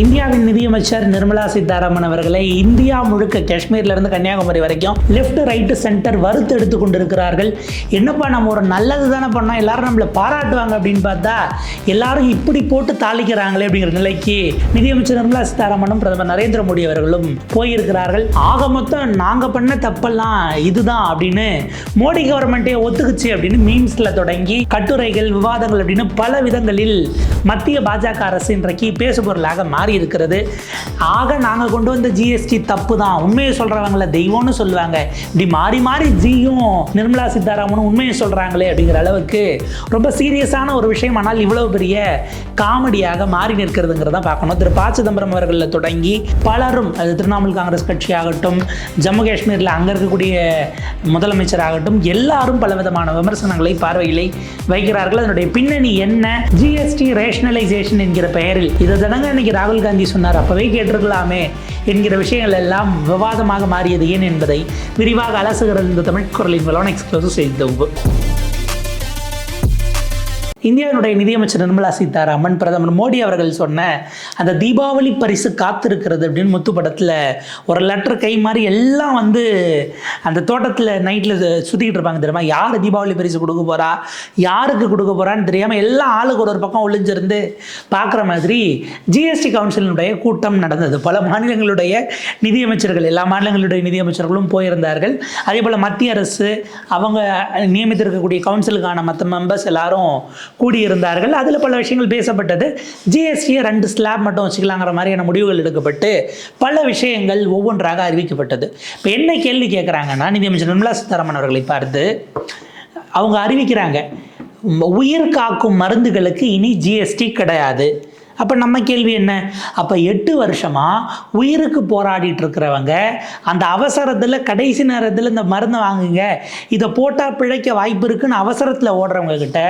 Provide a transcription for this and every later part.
இந்தியாவின் நிதியமைச்சர் நிர்மலா சீதாராமன் அவர்களை இந்தியா முழுக்க காஷ்மீர்ல இருந்து கன்னியாகுமரி வரைக்கும் லெஃப்ட் ரைட்டு சென்டர் வறுத்து எடுத்து கொண்டிருக்கிறார்கள். என்னப்பா நம்ம ஒரு நல்லது தானே பண்ணோம். எல்லாரும் நம்மளை பாராட்டுவாங்க அப்படின்னு பார்த்தா எல்லாரும் இப்படி போட்டு தாளிக்கிறாங்களே அப்படிங்கிற நிலைக்கு நிதியமைச்சர் நிர்மலா சீதாராமனும் பிரதமர் நரேந்திர மோடி அவர்களும் போயிருக்கிறார்கள். ஆக மொத்தம் நாங்க பண்ண தப்பெல்லாம் இதுதான் அப்படின்னு மோடி கவர்மெண்ட்டே ஒத்துக்குச்சு அப்படின்னு மீம்ஸ்ல தொடங்கி கட்டுரைகள் விவாதங்கள் அப்படின்னு பல விதங்களில் மத்திய பாஜக அரசு இன்றைக்கு பேசுபொருளாக மாறி இருக்கிறது. ஆக நாங்கள் கொண்டு வந்த ஜிஎஸ்டி தப்பு தான் உண்மையை சொல்கிறவங்கள தெய்வம்னு சொல்லுவாங்க. இப்படி மாறி மாறி ஜியும் நிர்மலா சீதாராமனும் உண்மையை சொல்கிறாங்களே அப்படிங்கிற அளவுக்கு ரொம்ப சீரியஸான ஒரு விஷயம். ஆனால் இவ்வளவு பெரிய காமெடியாக மாறி நிற்கிறதுங்கிறத பார்க்கணும். திரு ப சிதம்பரம் அவர்களில் தொடங்கி பலரும் அது திரிணாமுல் காங்கிரஸ் கட்சி ஆகட்டும் ஜம்மு காஷ்மீரில் அங்கே இருக்கக்கூடிய முதலமைச்சர் ஆகட்டும் எல்லாரும் பலவிதமான விமர்சனங்களை பார்வையிலே வைக்கிறார்கள். அதனுடைய பின்னணி என்ன? ஜிஎஸ்டி ரேஷனலைசேஷன் என்கிற பெயரில். இதை தானங்க இன்னைக்கு ராகுல் காந்தி சொன்னார் அப்பவே கேட்டிருக்கலாமே என்கிற விஷயங்கள் எல்லாம் விவாதமாக மாறியது ஏன் என்பதை விரிவாக அலசுகிறது இந்த தமிழ் குரலின் வலோன் எக்ஸ்க்ளூசிவ் செய்தி தொகுப்பு இந்தியாவினுடைய நிதியமைச்சர் நிர்மலா சீதாராமன் பிரதமர் மோடி அவர்கள் சொன்ன அந்த தீபாவளி பரிசு காத்திருக்கிறது அப்படின்னு முத்து படத்தில் ஒரு லெட்டர் கை மாதிரி எல்லாம் வந்து அந்த தோட்டத்தில் நைட்டில் சுற்றிக்கிட்டு இருப்பாங்க தெரியுமா? யார் தீபாவளி பரிசு கொடுக்க போகிறா யாருக்கு கொடுக்க போகிறான்னு தெரியாமல் எல்லாம் ஆளுக்கு ஒரு ஒரு பக்கம் ஒளிஞ்சிருந்து பார்க்குற மாதிரி ஜிஎஸ்டி கவுன்சிலினுடைய கூட்டம் நடந்தது. பல மாநிலங்களுடைய நிதியமைச்சர்கள் எல்லா மாநிலங்களுடைய நிதியமைச்சர்களும் போயிருந்தார்கள். அதே போல் மத்திய அரசு அவங்க நியமித்திருக்கக்கூடிய கவுன்சிலுக்கான மற்ற மெம்பர்ஸ் எல்லாரும் கூடியிருந்தார்கள். அதில் பல விஷயங்கள் பேசப்பட்டது. ஜிஎஸ்டியை ரெண்டு ஸ்லாப் மட்டும் வச்சுக்கலாங்கிற மாதிரியான முடிவுகள் எடுக்கப்பட்டு பல விஷயங்கள் ஒவ்வொன்றாக அறிவிக்கப்பட்டது. இப்போ என்ன கேள்வி கேட்குறாங்கன்னா நிதியமைச்சர் நிர்மலா சீதாராமன் அவர்களை பார்த்து அவங்க அறிவிக்கிறாங்க. உயிர் காக்கும் மருந்துகளுக்கு இனி ஜிஎஸ்டி கிடையாது. அப்போ நம்ம கேள்வி என்ன? அப்போ எட்டு வருஷமாக உயிருக்கு போராடிட்டு இருக்கிறவங்க அந்த அவசரத்தில் கடைசி நேரத்தில் இந்த மருந்தை வாங்குங்க. இதை போட்டால் பிழைக்க வாய்ப்பு இருக்குன்னு அவசரத்தில் ஓடுறவங்க கிட்ட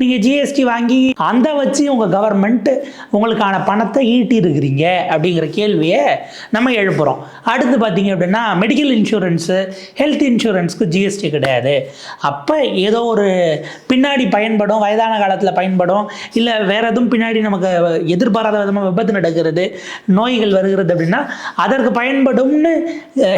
நீங்கள் ஜிஎஸ்டி வாங்கி அந்த வச்சு உங்கள் கவர்மெண்ட் உங்களுக்கான பணத்தை ஈட்டியிருக்கிறீங்க அப்படிங்கிற கேள்வியை நம்ம எழுப்புகிறோம் அடுத்து பார்த்தீங்க அப்படின்னா மெடிக்கல் இன்சூரன்ஸு ஹெல்த் இன்சூரன்ஸ்க்கு ஜிஎஸ்டி கிடையாது. அப்போ ஏதோ ஒரு பின்னாடி பயன்படும் வயதான காலத்தில் பயன்படும் இல்லை வேற எதுவும் பின்னாடி நமக்கு எதிர்பாராத விதமாக விபத்து நடக்கிறது நோய்கள் வருகிறது அப்படின்னா அதற்கு பயன்படும்னு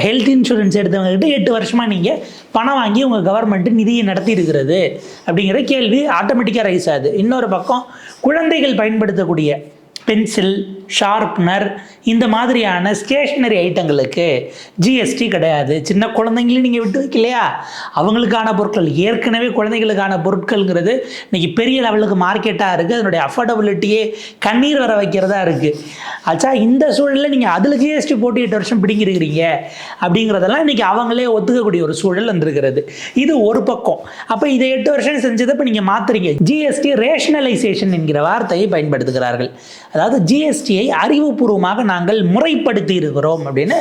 ஹெல்த் இன்சூரன்ஸ் எடுத்தவங்ககிட்ட எட்டு வருஷமாக நீங்கள் பணம் வாங்கி உங்கள் கவர்மெண்ட்டு நிதியை நடத்தி இருக்கிறது அப்படிங்கிற கேள்வி ஆட்டோமேட்டிக்காக ரைஸ் ஆகுது. இன்னொரு பக்கம் குழந்தைகள் பயன்படுத்தக்கூடிய பென்சில் ஷார்ப்னர் இந்த மாதிரியான ஸ்டேஷ்னரி ஐட்டங்களுக்கு ஜிஎஸ்டி கிடையாது. சின்ன குழந்தைங்களையும் நீங்கள் விட்டு வைக்கலையா? அவங்களுக்கான பொருட்கள் ஏற்கனவே குழந்தைகளுக்கான பொருட்கள்ங்கிறது இன்றைக்கி பெரிய லெவலுக்கு மார்க்கெட்டாக இருக்குது அதனுடைய அஃபோர்டபிலிட்டியே கண்ணீர் வர வைக்கிறதா இருக்குது ஆச்சா இந்த சூழலில் நீங்கள் அதில் ஜிஎஸ்டி போட்டு எட்டு வருஷம் பிடிங்கிருக்கிறீங்க அப்படிங்கிறதெல்லாம் இன்றைக்கி அவங்களே ஒத்துக்கக்கூடிய ஒரு சூழல் வந்திருக்கிறது. இது ஒரு பக்கம். அப்போ இதை எட்டு வருஷம் செஞ்சதை இப்போ நீங்கள் மாற்றுறீங்க ஜிஎஸ்டி ரேஷனலைசேஷன் என்கிற வார்த்தையை பயன்படுத்துகிறார்கள். அதாவது ஜிஎஸ்டியை அறிவுபூர்வமாக நாங்கள் முறைப்படுத்தி இருக்கிறோம் அப்படின்னு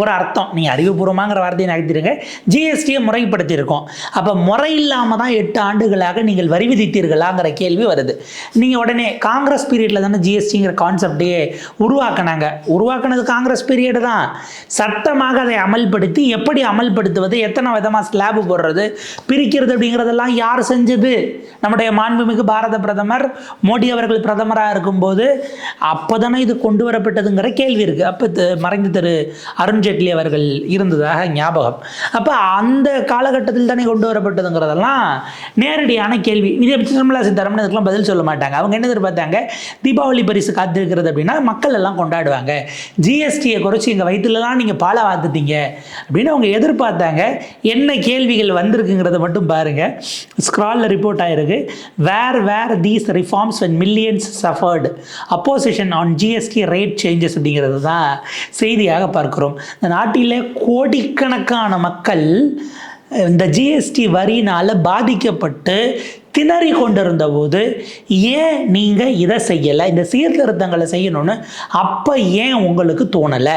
ஒரு அர்த்தம். நீங்கள் அறிவுபூர்வமாங்கிற வார்த்தையை நகர்த்திருங்க ஜிஎஸ்டியை முறைப்படுத்தி இருக்கோம் அப்போ முறை இல்லாமல் தான் எட்டு ஆண்டுகளாக நீங்கள் வரி விதித்தீர்களாங்கிற கேள்வி வருது. நீங்கள் உடனே காங்கிரஸ் பீரியடில் தானே ஜிஎஸ்டிங்கிற கான்செப்டையே உருவாக்குனாங்க. உருவாக்குனது காங்கிரஸ் பீரியடு தான். சட்டமாக அதை அமல்படுத்தி எப்படி அமல்படுத்துவது எத்தனை விதமாக ஸ்லாப் போடுறது பிரிக்கிறது அப்படிங்கிறதெல்லாம் யார் செஞ்சது? நம்முடைய மாண்புமிகு பாரத பிரதமர் மோடி அவர்கள் பிரதமராக இருக்கும்போது அப்போது தானே இது கொண்டு வரப்பட்டதுங்கிற கேள்வி இருக்குது அப்போ மறைந்த திரு அருண்ஜேட்லி அவர்கள் இருந்ததாக ஞாபகம். அப்போ அந்த காலகட்டத்தில் தானே கொண்டு வரப்பட்டதுங்கிறதெல்லாம் நேரடியான கேள்வி. இதே நிர்மலா சீதாராமன் இதுக்கெல்லாம் பதில் சொல்ல மாட்டாங்க. அவங்க என்ன எதிர்பார்த்தாங்க? தீபாவளி பரிசு காத்திருக்கிறது அப்படின்னா மக்கள் எல்லாம் கொண்டாடுவாங்க. ஜிஎஸ்டியை குறைச்சி எங்கள் வயிற்றுலலாம் நீங்கள் பாலை வாத்துட்டீங்க அப்படின்னு அவங்க எதிர்பார்த்தாங்க. என்ன கேள்விகள் வந்திருக்குங்கிறத மட்டும் பாருங்கள் ஸ்க்ராலில் ரிப்போர்ட் ஆயிருக்கு. Where where these reforms when millions suffered opposition on GST rate changes அப்படிங்கிறது தான் செய்தியாக பார்க்கிறோம். இந்த நாட்டிலே கோடிக்கணக்கான மக்கள் இந்த ஜிஎஸ்டி வரியினால் பாதிக்கப்பட்டு திணறி கொண்டிருந்த போது ஏன் நீங்கள் இதை செய்யலை? இந்த சீர்திருத்தங்களை செய்யணும்னு அப்போ ஏன் உங்களுக்கு தோணலை?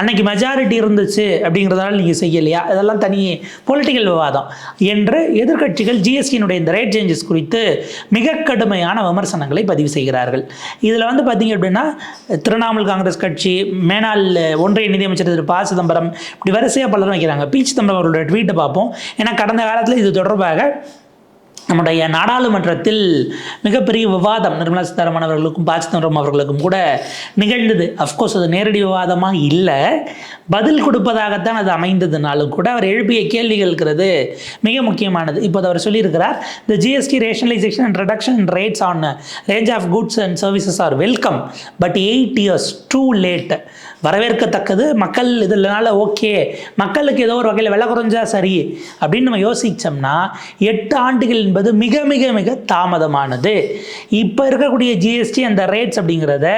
அன்னைக்கு மெஜாரிட்டி இருந்துச்சு அப்படிங்கிறதால நீங்கள் செய்யலையா? இதெல்லாம் தனி பொலிட்டிக்கல் விவாதம். என்று எதிர்க்கட்சிகள் ஜிஎஸ்டியினுடைய இந்த ரேட் சேஞ்சஸ் குறித்து மிக கடுமையான விமர்சனங்களை பதிவு செய்கிறார்கள். இதில் வந்து பார்த்தீங்க அப்படின்னா திரிணாமுல் காங்கிரஸ் கட்சி மேனால் ஒன்றிய நிதியமைச்சர் திரு ப சிதம்பரம் இப்படி வரிசையாக பலரும் வைக்கிறாங்க. பி சிதம்பரம் அவர்களுடைய ட்வீட்டை பார்ப்போம். ஏன்னா கடந்த காலத்தில் இது தொடர்பாக நம்முடைய நாடாளுமன்றத்தில் மிகப்பெரிய விவாதம் நிர்மலா சீதாராமன் அவர்களுக்கும் ப சிதம்பரம் அவர்களுக்கும் கூட நிகழ்ந்தது. அஃப்கோர்ஸ் அது நேரடி விவாதமாக இல்லை. பதில் கொடுப்பதாகத்தான் அது அமைந்ததுனாலும் கூட அவர் எழுப்பிய கேள்விகள்ங்கிறது மிக முக்கியமானது. இப்போ அவர் சொல்லியிருக்கிறார் the GST rationalisation and reduction rates on range of goods and services are welcome but eight years too late வரவேற்கத்தக்கது. மக்கள் இதனால ஓகே. மக்களுக்கு ஏதோ ஒரு வகையில் விலை குறைஞ்சா சரி அப்படின்னு நம்ம யோசித்தோம்னா எட்டு ஆண்டுகள் என்பது மிக மிக மிக தாமதமானது. இப்போ இருக்கக்கூடிய ஜிஎஸ்டி அந்த ரேட்ஸ் அப்படிங்கிறத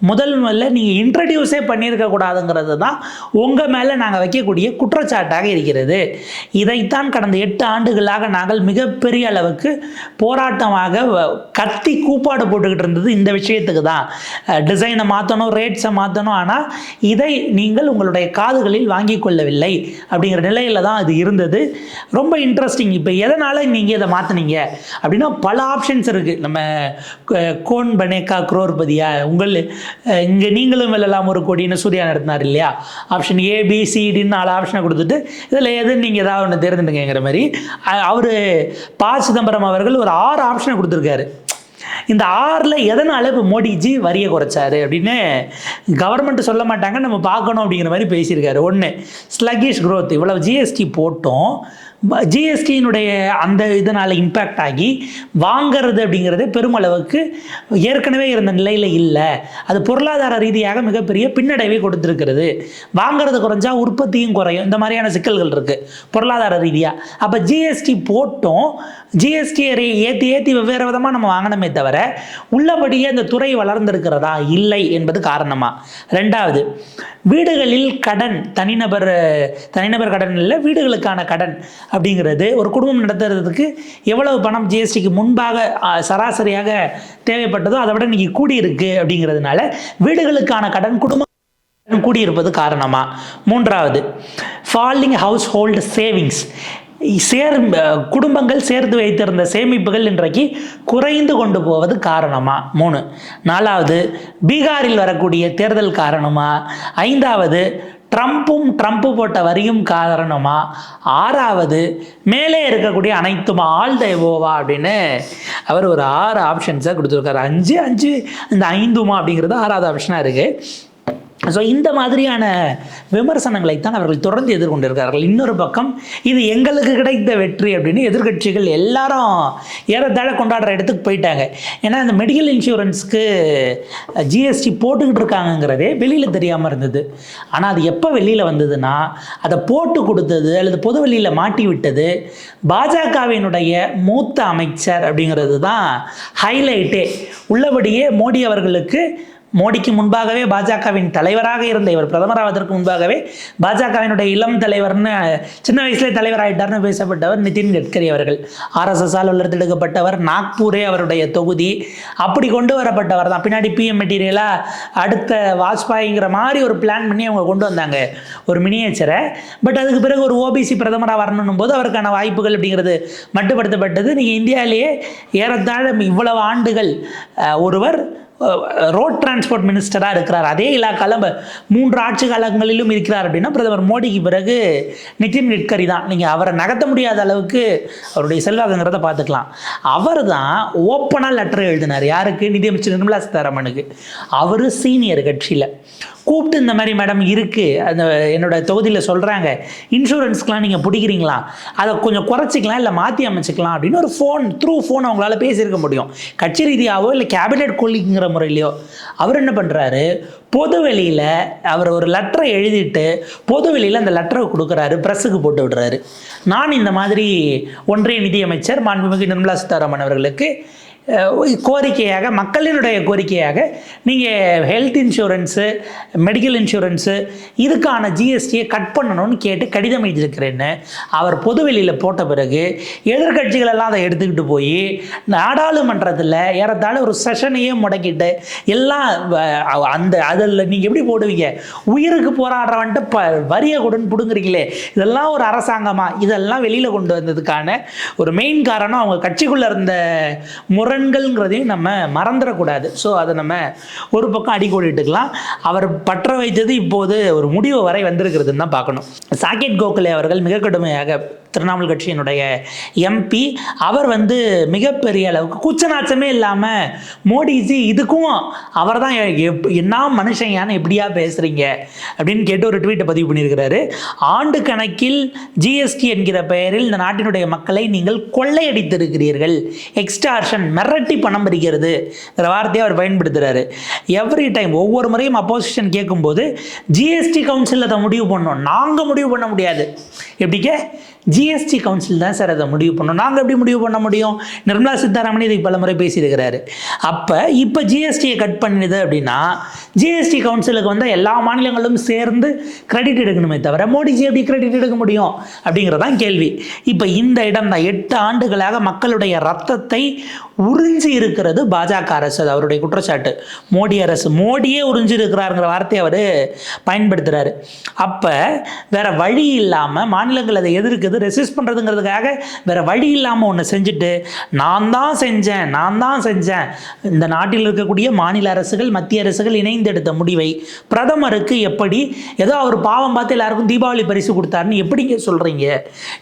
முதல் முதல்ல நீங்கள் இன்ட்ரடியூஸே பண்ணியிருக்க கூடாதுங்கிறது தான் உங்கள் மேலே நாங்கள் வைக்கக்கூடிய குற்றச்சாட்டாக இருக்கிறது. இதைத்தான் கடந்த எட்டு ஆண்டுகளாக நாங்கள் மிகப்பெரிய அளவுக்கு போராட்டமாக வ- கத்தி கூப்பாடு போட்டுக்கிட்டு இருந்தது இந்த விஷயத்துக்கு தான். டிசைனை மாற்றணும் ரேட்ஸை மாற்றணும் ஆனால் இதை நீங்கள் உங்களுடைய காதுகளில் வாங்கி கொள்ளவில்லை அப்படிங்கிற நிலையில் தான் அது இருந்தது. ரொம்ப இன்ட்ரெஸ்டிங் இப்போ எதனால் நீங்கள் இதை மாற்றினீங்க அப்படின்னா பல ஆப்ஷன்ஸ் இருக்குது நம்ம கோன் பனேக்கா குரோர்பதியா உங்கள் இங்கே நீங்களும் வெல்லலாம் ஒரு கோடின்னு சூர்யா நடத்தினார் இல்லையா? ஆப்ஷன் ஏ பி சிடின்னு நாலு ஆப்ஷனை கொடுத்துட்டு இதில் எதுன்னு நீங்கள் ஏதாவது ஒன்று தேர்ந்தெடுங்கிற மாதிரி அவர் ப சிதம்பரம் அவர்கள் ஒரு ஆறு ஆப்ஷனை கொடுத்துருக்காரு. இந்த ஆறில் எதனால் இப்போ மோடிஜி வரியை குறைச்சாரு அப்படின்னு கவர்மெண்ட் சொல்ல மாட்டாங்க நம்ம பார்க்கணும் அப்படிங்கிற மாதிரி பேசியிருக்காரு. ஒன்று ஸ்லகிஷ் க்ரோத் இவ்வளவு ஜிஎஸ்டி போட்டோம். ஜிஎஸ்டியினுடைய அந்த இதனால் இம்பேக்ட் ஆகி வாங்கிறது அப்படிங்கிறது பெருமளவுக்கு ஏற்கனவே இருந்த நிலையில் இல்லை. அது பொருளாதார ரீதியாக மிகப்பெரிய பின்னடைவை கொடுத்துருக்கிறது. வாங்கிறது குறைஞ்சா உற்பத்தியும் குறையும். இந்த மாதிரியான சிக்கல்கள் இருக்குது பொருளாதார ரீதியாக அப்போ ஜிஎஸ்டி போட்டோம். ஜிஎஸ்டி ஏற்றி ஏற்றி வெவ்வேறு விதமாக நம்ம வாங்கினமே தவிர உள்ளபடியே அந்த துறை வளர்ந்திருக்கிறதா இல்லை என்பது காரணமாக ரெண்டாவது வீடுகளில் கடன் தனிநபர் தனிநபர் கடன் இல்லை வீடுகளுக்கான கடன். அப்படிங்கிறது ஒரு குடும்பம் நடத்துறதுக்கு எவ்வளவு பணம் ஜிஎஸ்டிக்கு முன்பாக சராசரியாக தேவைப்பட்டதோ அதை விட இன்றைக்கி கூடியிருக்கு அப்படிங்கிறதுனால வீடுகளுக்கான கடன் குடும்ப கூடியிருப்பது காரணமாக மூன்றாவது falling household savings share குடும்பங்கள் சேர்த்து வைத்திருந்த சேமிப்புகள் இன்றைக்கு குறைந்து கொண்டு போவது காரணமாக மூணு நாலாவது பீகாரில் வரக்கூடிய தேர்தல் காரணமாக ஐந்தாவது ட்ரம்ப்பும் ட்ரம்ப்பு போட்ட வரியும் காரணமா? ஆறாவது மேலே இருக்கக்கூடிய அனைத்தும் ஆல் தேவோவா அப்படின்னு அவர் ஒரு ஆறு ஆப்ஷன்ஸை கொடுத்துருக்காரு. அஞ்சு அஞ்சு இந்த ஐந்துமா அப்படிங்கிறது ஆறாவது ஆப்ஷனாக இருக்குது ஸோ இந்த மாதிரியான விமர்சனங்களைத்தான் அவர்கள் தொடர்ந்து எதிர்கொண்டிருக்கிறார்கள். இன்னொரு பக்கம் இது எங்களுக்கு கிடைத்த வெற்றி அப்படின்னு எதிர்க்கட்சிகள் எல்லாரும் ஏறத்தாழ கொண்டாடுற இடத்துக்கு போயிட்டாங்க. ஏன்னா இந்த மெடிக்கல் இன்சூரன்ஸ்க்கு ஜிஎஸ்டி போட்டுக்கிட்டு இருக்காங்கங்கிறதே வெளியில் தெரியாமல் இருந்தது. ஆனால் அது எப்போ வெளியில் வந்ததுன்னா அதை போட்டு கொடுத்தது அல்லது பொது வெளியில் மாட்டி விட்டது பாஜகவினுடைய மூத்த அமைச்சர் அப்படிங்கிறது தான் ஹைலைட்டே உள்ளபடியே மோடி அவர்களுக்கு மோடிக்கு முன்பாகவே பாஜகவின் தலைவராக இருந்த இவர் பிரதமராவதற்கு முன்பாகவே பாஜகவினுடைய இளம் தலைவர்னு சின்ன வயசுலேயே தலைவர் ஆயிட்டார்னு பேசப்பட்டவர் நிதின் கட்கரி அவர்கள். ஆர்எஸ்எஸ்ஸால் வளர்த்தெடுக்கப்பட்டவர் நாக்பூரே அவருடைய தொகுதி. அப்படி கொண்டு வரப்பட்டவர் தான். பின்னாடி பிஎம் மெட்டீரியலாக அடுத்த வாஜ்பாய்ங்கிற மாதிரி ஒரு பிளான் பண்ணி அவங்க கொண்டு வந்தாங்க. ஒரு மினியேச்சரை பட் அதுக்கு பிறகு ஒரு ஓபிசி பிரதமராக வரணும் போது அவருக்கான வாய்ப்புகள் அப்படிங்கிறது மட்டுப்படுத்தப்பட்டது. நீங்கள் இந்தியாவிலேயே ஏறத்தாழ இவ்வளவு ஆண்டுகள் ஒருவர் ரோட் டிரான்ஸ்போர்ட் மினிஸ்டராக இருக்கிறார். அதே இலாக்கால மூன்று ஆட்சி காலங்களிலும் இருக்கிறார் அப்படின்னா பிரதமர் மோடிக்கு பிறகு நிதின் கட்கரி தான். நீங்கள் அவரை நகர்த்த முடியாத அளவுக்கு அவருடைய செல்வாக்குங்கிறத பார்த்துக்கலாம். அவர் தான் ஓப்பனாக லெட்டர் எழுதினார். யாருக்கு? நிதியமைச்சர் நிர்மலா சீதாராமனுக்கு. அவர் சீனியர் கட்சியில். கூப்பிட்டு இந்த மாதிரி மேடம் இருக்குது அந்த என்னோட தொகுதியில் சொல்கிறாங்க இன்சூரன்ஸ்க்கெலாம் நீங்கள் பிடிக்கிறீங்களா? அதை கொஞ்சம் குறைச்சிக்கலாம் இல்லை மாற்றி அமைச்சிக்கலாம் அப்படின்னு ஒரு ஃபோன் த்ரூ ஃபோன் அவங்களால பேசியிருக்க முடியும். கட்சி ரீதியாகவோ இல்லை கேபினெட் கொல்லிங்கிற முறையிலையோ அவர் என்ன பண்ணுறாரு பொது வெளியில் அவர் ஒரு லெட்டரை எழுதிட்டு பொது வெளியில் அந்த லெட்டரை கொடுக்குறாரு ப்ரெஸ்ஸுக்கு போட்டு விடுறாரு. நான் இந்த மாதிரி ஒன்றிய நிதியமைச்சர் மாண்புமிகு நிர்மலா சீதாராமன் அவர்களுக்கு கோரிக்கையாக மக்களினுடைய கோரிக்கையாக நீங்கள் ஹெல்த் இன்சூரன்ஸு மெடிக்கல் இன்சூரன்ஸு இதுக்கான ஜிஎஸ்டியை கட் பண்ணணும்னு கேட்டு கடிதம் எழுதியிருக்கிறேன்னு. அவர் பொதுவெளியில் போட்ட பிறகு எதிர்கட்சிகளெல்லாம் அதை எடுத்துக்கிட்டு போய் நாடாளுமன்றத்தில் ஏறத்தாழ ஒரு செஷனையே முடக்கிட்டு எல்லாம் அந்த அதில் நீங்கள் எப்படி போடுவீங்க? உயிருக்கு போராடுறவன்ட்டு ப வரிய கொடுன்னு பிடுங்குறீங்களே. இதெல்லாம் ஒரு அரசாங்கமாக இதெல்லாம் வெளியில் கொண்டு வந்ததுக்கான ஒரு மெயின் காரணம் அவங்க கட்சிக்குள்ளே இருந்த முறை முரண்கள்ங்கிறதையும் நம்ம மறந்துடக்கூடாது. ஸோ அதை நம்ம ஒரு பக்கம் அடிக்கோடிட்டுக்கலாம் அவர் பற்ற வைத்தது இப்போது ஒரு முடிவு வரை வந்திருக்கிறதுன்னு தான் பார்க்கணும். சாக்கெட் கோகலே அவர்கள் மிக கடுமையாக திரிணாமுல் கட்சியினுடைய எம்பி அவர் வந்து மிகப்பெரிய அளவுக்கு கூச்சநாச்சமே இல்லாமல் மோடிஜி இதுக்கும் அவர் தான் என்ன மனுஷன் ஏன்னு எப்படியா பேசுகிறீங்க அப்படின்னு கேட்டு ஒரு ட்வீட்டை பதிவு பண்ணியிருக்கிறாரு. ஆண்டு கணக்கில் ஜிஎஸ்டி என்கிற பெயரில் இந்த நாட்டினுடைய மக்களை நீங்கள் கொள்ளையடித்திருக்கிறீர்கள். எக்ஸ்டார்ஷன் மிரட்டி பணம் பறிக்கிறது வார்த்தையை அவர் பயன்படுத்துகிறாரு எவ்ரி டைம் ஒவ்வொரு முறையும் அப்போசிஷன் கேட்கும்போது ஜிஎஸ்டி கவுன்சில் அதை முடிவு பண்ணோம் நாங்கள் முடிவு பண்ண முடியாது. எப்படிக்க ஜிஎஸ்டி கவுன்சில் தான் சார் அதை முடிவு பண்ணோம் நாங்கள் எப்படி முடிவு பண்ண முடியும்? நிர்மலா சீதாராமன் இதுக்கு பல முறை பேசியிருக்கிறாரு. அப்போ இப்போ ஜிஎஸ்டியை கட் பண்ணிது அப்படின்னா ஜிஎஸ்டி கவுன்சிலுக்கு வந்து எல்லா மாநிலங்களும் சேர்ந்து கிரெடிட் எடுக்கணுமே தவிர மோடிஜி எப்படி கிரெடிட் எடுக்க முடியும்? அப்படிங்கிறதான் கேள்வி. இப்போ இந்த இடம் தான் எட்டு ஆண்டுகளாக மக்களுடைய ரத்தத்தை உறிஞ்சி இருக்கிறது பாஜக அரசு அது அவருடைய குற்றச்சாட்டு. மோடி அரசு மோடியே உறிஞ்சி இருக்கிறாருங்கிற வார்த்தையை அவர் பயன்படுத்துகிறாரு அப்போ வேற வழி இல்லாமல் மாநிலங்கள் அதை எதிர்க்குது ரெசிஸ்ட் பண்ணுறதுங்கிறதுக்காக வேறு வழி இல்லாமல் ஒன்று செஞ்சுட்டு நான் தான் செஞ்சேன் நான் தான் செஞ்சேன். இந்த நாட்டில் இருக்கக்கூடிய மாநில அரசுகள் மத்திய அரசுகள் இணைந்து எடுத்த முடிவை பிரதமருக்கு எப்படி ஏதோ அவர் பாவம் பார்த்து எல்லாருக்கும் தீபாவளி பரிசு கொடுத்தாருன்னு எப்படிங்க சொல்கிறீங்க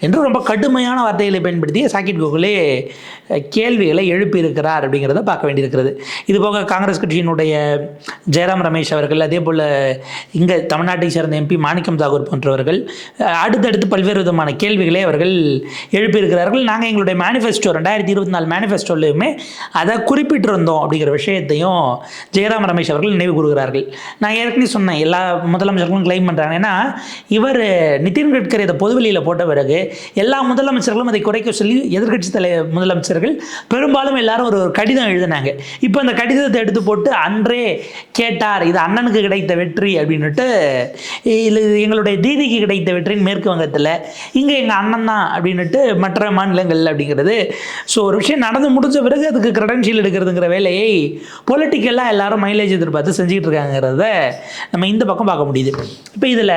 என்று ரொம்ப கடுமையான வார்த்தைகளை பயன்படுத்தி சாக்கிட் கோகுலே கேள்விகளை எழுப்பியிருக்கிறார் அப்படிங்கிறத பார்க்க வேண்டியிருக்கிறது. இது போக காங்கிரஸ் கட்சியினுடைய ஜெயராம் ரமேஷ் அவர்கள் அதே போல் இங்கே தமிழ்நாட்டை சேர்ந்த எம்பி மாணிக்கம் தாகூர் போன்றவர்கள் அடுத்தடுத்து பல்வேறு விதமான கேள்வி கேள்விகளை அவர்கள் எழுப்பியிருக்கிறார்கள். நாங்கள் எங்களுடைய மேனிஃபெஸ்டோ ரெண்டாயிரத்தி இருபத்தி நாலு மேனிஃபெஸ்டோலையுமே அதை குறிப்பிட்டிருந்தோம் அப்படிங்கிற விஷயத்தையும் ஜெயராம் ரமேஷ் அவர்கள் நினைவு கூறுகிறார்கள். நான் ஏற்கனவே சொன்னேன் எல்லா முதலமைச்சர்களும் கிளைம் பண்ணுறாங்க ஏன்னா இவர் நிதின் கட்கரி அதை பொதுவெளியில் போட்ட பிறகு எல்லா முதலமைச்சர்களும் அதை குறைக்க சொல்லி எதிர்க்கட்சி தலை முதலமைச்சர்கள் பெரும்பாலும் எல்லாரும் ஒரு கடிதம் எழுதினாங்க. இப்போ அந்த கடிதத்தை எடுத்து போட்டு அன்றே கேட்டார் இது அண்ணனுக்கு கிடைத்த வெற்றி அப்படின்னுட்டு இது எங்களுடைய தீதிக்கு கிடைத்த வெற்றின்னு மேற்கு வங்கத்தில் இங்கே எங்கள் அண்ணன் தான் அப்படின்னுட்டு மற்ற மாநிலங்கள் அப்படிங்கிறது. ஸோ ஒரு விஷயம் நடந்து முடிஞ்ச பிறகு அதுக்கு கிரெடென்ஷியல் எடுக்கிறதுங்கிற வேலையை பொலிட்டிக்கலாக எல்லாரும் மைலேஜ் எதிர்பார்த்து செஞ்சுட்டு இருக்காங்கிறத நம்ம இந்த பக்கம் பார்க்க முடியுது. இப்போ இதில்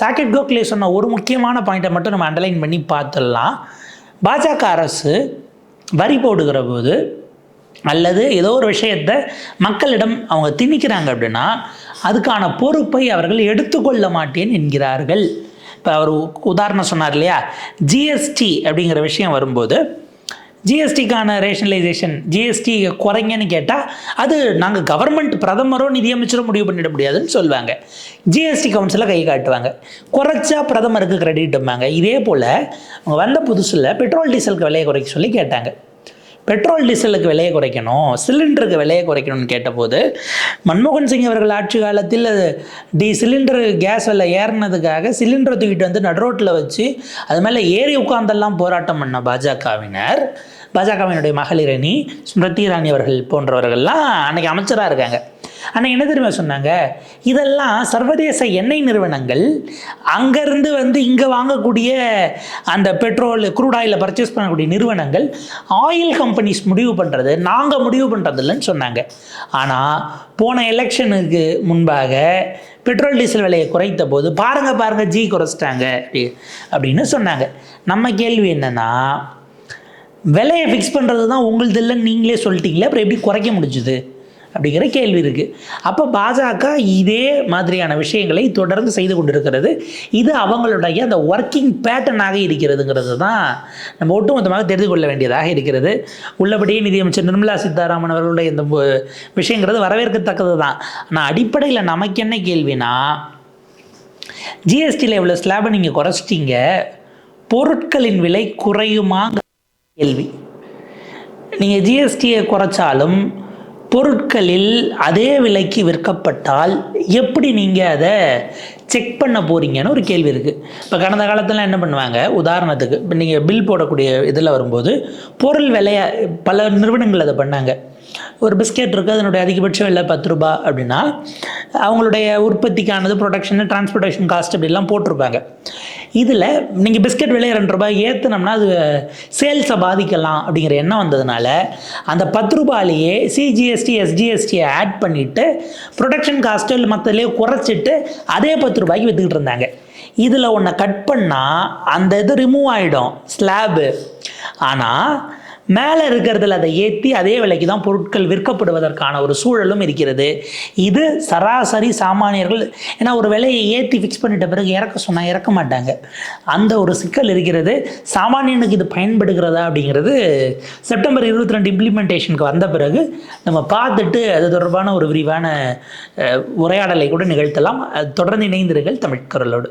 சாக்கெட் கோக்லே சொன்ன ஒரு முக்கியமான பாயிண்ட்டை மட்டும் நம்ம அண்டர்லைன் பண்ணி பார்த்துடலாம். பாஜக அரசு வரி போடுகிற போது அல்லது ஏதோ ஒரு விஷயத்தை மக்களிடம் அவங்க திணிக்கிறாங்க அப்படின்னா அதுக்கான பொறுப்பை அவர்கள் எடுத்துக்கொள்ள மாட்டேன் என்கிறார்கள். இப்போ அவர் உதாரணம் சொன்னார் இல்லையா? ஜிஎஸ்டி அப்படிங்கிற விஷயம் வரும்போது ஜிஎஸ்டிக்கான ரேஷனலைசேஷன் ஜிஎஸ்டி குறைங்கன்னு கேட்டால் அது நாங்கள் கவர்மெண்ட் பிரதமரோ நிதியமைச்சரோ முடிவு பண்ணிட முடியாதுன்னு சொல்லுவாங்க. ஜிஎஸ்டி கவுன்சிலில் கை காட்டுவாங்க. குறைச்சா பிரதமருக்கு கிரெடிட்டும்பாங்க இதே போல் அவங்க வந்த புதுசில் பெட்ரோல் டீசலுக்கு விலையை குறைக்க சொல்லி கேட்டாங்க. பெட்ரோல் டீசலுக்கு விலையை குறைக்கணும் சிலிண்டருக்கு விலையை குறைக்கணும்னு கேட்டபோது மன்மோகன் சிங் அவர்கள் ஆட்சி காலத்தில் டி சிலிண்டர் கேஸ் விலை ஏறினதுக்காக சிலிண்டரை தூக்கிட்டு வந்து நடுரோட்டில் வச்சு அது மேலே ஏறி உட்கார்ந்தெல்லாம் போராட்டம் பண்ண பாஜகவினர் பாஜகவினுடைய மகளிரணி ஸ்மிருதி இராணி அவர்கள் போன்றவர்கள்லாம் அன்னைக்கு அமைச்சராக இருக்காங்க. ஆனால் என்ன தெரியுமா சொன்னாங்க? இதெல்லாம் சர்வதேச எண்ணெய் நிறுவனங்கள் அங்கேருந்து வந்து இங்கே வாங்கக்கூடிய அந்த பெட்ரோல் க்ரூட் ஆயிலை பர்ச்சேஸ் பண்ணக்கூடிய நிறுவனங்கள் ஆயில் கம்பெனிஸ் முடிவு பண்ணுறது நாங்கள் முடிவு பண்ணுறது இல்லைன்னு சொன்னாங்க. ஆனால் போன எலெக்ஷனுக்கு முன்பாக பெட்ரோல் டீசல் விலையை குறைத்த போது பாருங்கள் பாருங்கள் ஜி குறைச்சிட்டாங்க அப்படி அப்படின்னு சொன்னாங்க. நம்ம கேள்வி என்னென்னா விலையை ஃபிக்ஸ் பண்ணுறது தான் உங்களுது இல்லைன்னு நீங்களே சொல்லிட்டீங்களே அப்புறம் எப்படி குறைக்க முடிஞ்சுது? அப்படிங்கிற கேள்வி இருக்குது அப்போ பாஜக இதே மாதிரியான விஷயங்களை தொடர்ந்து செய்து கொண்டிருக்கிறது. இது அவங்களுடைய அந்த ஒர்க்கிங் பேட்டர்னாக இருக்கிறதுங்கிறது தான் நம்ம ஒட்டுமொத்தமாக தெரிந்து கொள்ள வேண்டியதாக இருக்கிறது. உள்ளபடியே நிதியமைச்சர் நிர்மலா சீதாராமன் அவர்களுடைய இந்த விஷயங்கிறது வரவேற்கத்தக்கது தான். ஆனால் அடிப்படையில் நமக்கு என்ன கேள்வினா ஜிஎஸ்டியில் இவ்வளோ ஸ்லாபை நீங்கள் குறைச்சிட்டீங்க. பொருட்களின் விலை குறையுமாங்க கேள்வி. நீங்கள் ஜிஎஸ்டியை குறைச்சாலும் பொருட்களில் அதே விலைக்கு விற்கப்பட்டால் எப்படி நீங்கள் அதை செக் பண்ண போகிறீங்கன்னு ஒரு கேள்வி இருக்குது இப்போ கடந்த காலத்தில் என்ன பண்ணுவாங்க? உதாரணத்துக்கு இப்போ நீங்கள் பில் போடக்கூடிய இதில் வரும்போது பொருள் விலையை பல நிறுவனங்கள் அதை பண்ணாங்க. ஒரு பிஸ்கெட் இருக்குது அதனுடைய அதிகபட்ச விலை பத்து ரூபா அப்படின்னா அவங்களுடைய உற்பத்திக்கானது ப்ரொடக்ஷனு டிரான்ஸ்போர்ட்டேஷன் காஸ்ட் அப்படிலாம் போட்டிருப்பாங்க. இதில் நீங்கள் பிஸ்கெட் விலையை ரெண்டு ரூபாய் ஏற்றுனோம்னா அது சேல்ஸை பாதிக்கலாம் அப்படிங்கிற எண்ணம் வந்ததுனால அந்த பத்து ரூபாயிலேயே சிஜிஎஸ்டி எஸ்ஜிஎஸ்டியை ஆட் பண்ணிவிட்டு ப்ரொடக்ஷன் காஸ்ட்டு இல்லை மற்றதுலேயே குறைச்சிட்டு அதே பத்து ரூபாய்க்கு விற்றுக்கிட்டு இருந்தாங்க. இதில் ஒன்றை கட் பண்ணால் அந்த இது ரிமூவ் ஆகிடும் ஸ்லாபு ஆனால் மேலே இருக்கிறதுல அதை ஏற்றி அதே விலைக்கு தான் பொருட்கள் விற்கப்படுவதற்கான ஒரு சூழலும் இருக்கிறது. இது சராசரி சாமானியர்கள் ஏன்னா ஒரு விலையை ஏற்றி ஃபிக்ஸ் பண்ணிட்ட பிறகு இறக்க சொன்னால் இறக்க மாட்டாங்க. அந்த ஒரு சிக்கல் இருக்கிறது. சாமானியனுக்கு இது பயன்படுகிறதா அப்படிங்கிறது செப்டம்பர் இருபத்தி ரெண்டு இம்ப்ளிமெண்டேஷனுக்கு வந்த பிறகு நம்ம பார்த்துட்டு அது தொடர்பான ஒரு விரிவான உரையாடலை கூட நிகழ்த்தலாம். அது தொடர்ந்து இணைந்திருங்கள் தமிழ் குரலோடு.